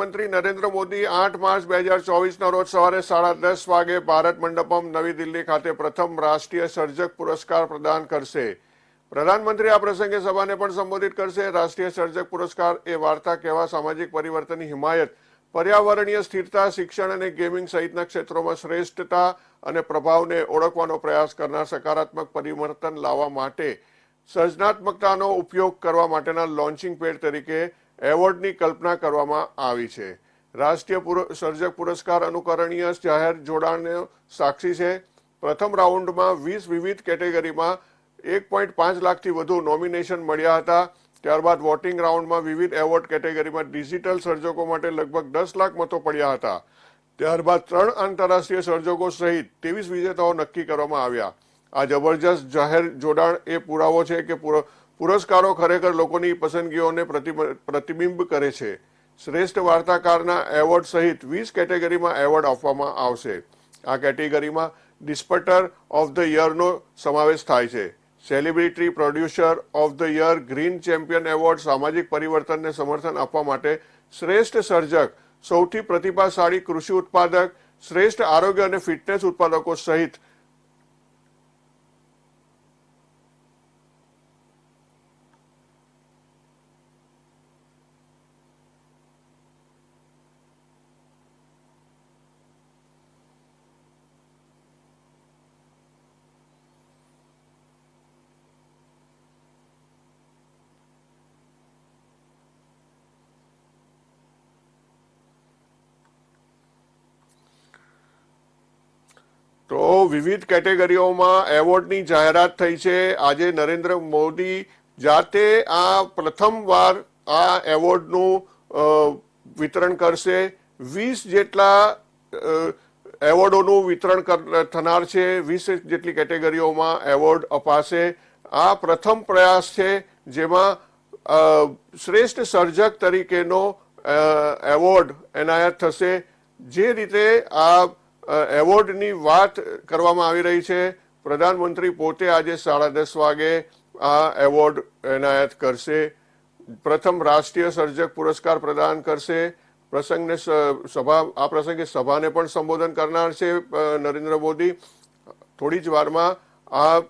પ્રધાનમંત્રી નરેન્દ્ર મોદી આઠ માર્ચ બે હજાર ચોવીસના રોજ સવારે સાડા દસ વાગે ભારત મંડપમ નવી દિલ્હી ખાતે પ્રથમ રાષ્ટ્રીય સર્જક પુરસ્કાર પ્રદાન કરશે. પ્રધાનમંત્રી આ પ્રસંગે સભાને પણ સંબોધિત કરશે. રાષ્ટ્રીય સર્જક પુરસ્કાર એ વાર્તા કહેવા સામાજિક પરિવર્તનની હિમાયત, પર્યાવરણીય સ્થિરતા, શિક્ષણ અને ગેમિંગ સહિતના ક્ષેત્રોમાં શ્રેષ્ઠતા અને પ્રભાવને ઓળખવાનો પ્રયાસ કરનાર સકારાત્મક પરિવર્તન લાવવા માટે સર્જનાત્મકતાનો ઉપયોગ કરવા માટેના લોન્ચિંગ પેડ તરીકે એવોર્ડની કલ્પના કરવામાં આવી છે. રાષ્ટ્રીય સર્જક પુરસ્કાર અનુકરણીય જાહેર જોડાણનો સાક્ષી છે. પ્રથમ રાઉન્ડમાં વીસ વિવિધ કેટેગરીમાં એક પોઈન્ટ પાંચ લાખથી વધુ નોમિનેશન મળ્યા હતા. ત્યારબાદ વોટિંગ રાઉન્ડમાં વિવિધ એવોર્ડ કેટેગરીમાં ડિજિટલ સર્જકો માટે લગભગ દસ લાખ મતો પડ્યા હતા. ત્યારબાદ ત્રણ આંતરરાષ્ટ્રીય સર્જકો સહિત ત્રેવીસ વિજેતાઓ નક્કી કરવામાં આવ્યા. આ જબરજસ્ત જાહેર જોડાણ એ પુરાવો છે કે પુરસ્કારો ખરેખર લોકોની પસંદગીઓને પ્રતિબ- પ્રતિબિંબ કરે છે. શ્રેષ્ઠ વાર્તાકારના એવોર્ડ સહિત વીસ કેટેગરીમાં એવોર્ડ આપવામાં આવશે. આ કેટેગરીમાં ડિસ્પટર ઓફ ધ યરનો સમાવેશ થાય છે. Celebrity producer of the year green champion award સામાજિક પરિવર્તનને સમર્થન આપવા માટે શ્રેષ્ઠ સર્જક, સૌથી પ્રતિભાશાળી કૃષિ ઉત્પાદક, શ્રેષ્ઠ આરોગ્ય અને ફિટનેસ ઉત્પાદકો સહિત તો વિવિધ કેટેગરીઓમાં એવોર્ડની જાહેરાત થઈ છે. આજે નરેન્દ્ર મોદી જાતે આ પ્રથમવાર આ એવોર્ડનું વિતરણ કરશે. વીસ જેટલા એવોર્ડોનું વિતરણ થનાર છે. વીસ જેટલી કેટેગરીઓમાં એવોર્ડ અપાશે. આ પ્રથમ પ્રયાસ છે જેમાં શ્રેષ્ઠ સર્જક તરીકેનો એવોર્ડ એનાયત થશે. જે રીતે આ એવોર્ડની વાત કરવામાં આવી રહી છે. પ્રધાનમંત્રી પોતે આજે સાડા દસ વાગે આ એવોર્ડ એનાયત કરશે. પ્રથમ રાષ્ટ્રીય સર્જક પુરસ્કાર પ્રદાન કરશે. પ્રસંગને સભા, આ પ્રસંગે સભાને પણ સંબોધન કરનાર છે નરેન્દ્ર મોદી. થોડી જ વારમાં આ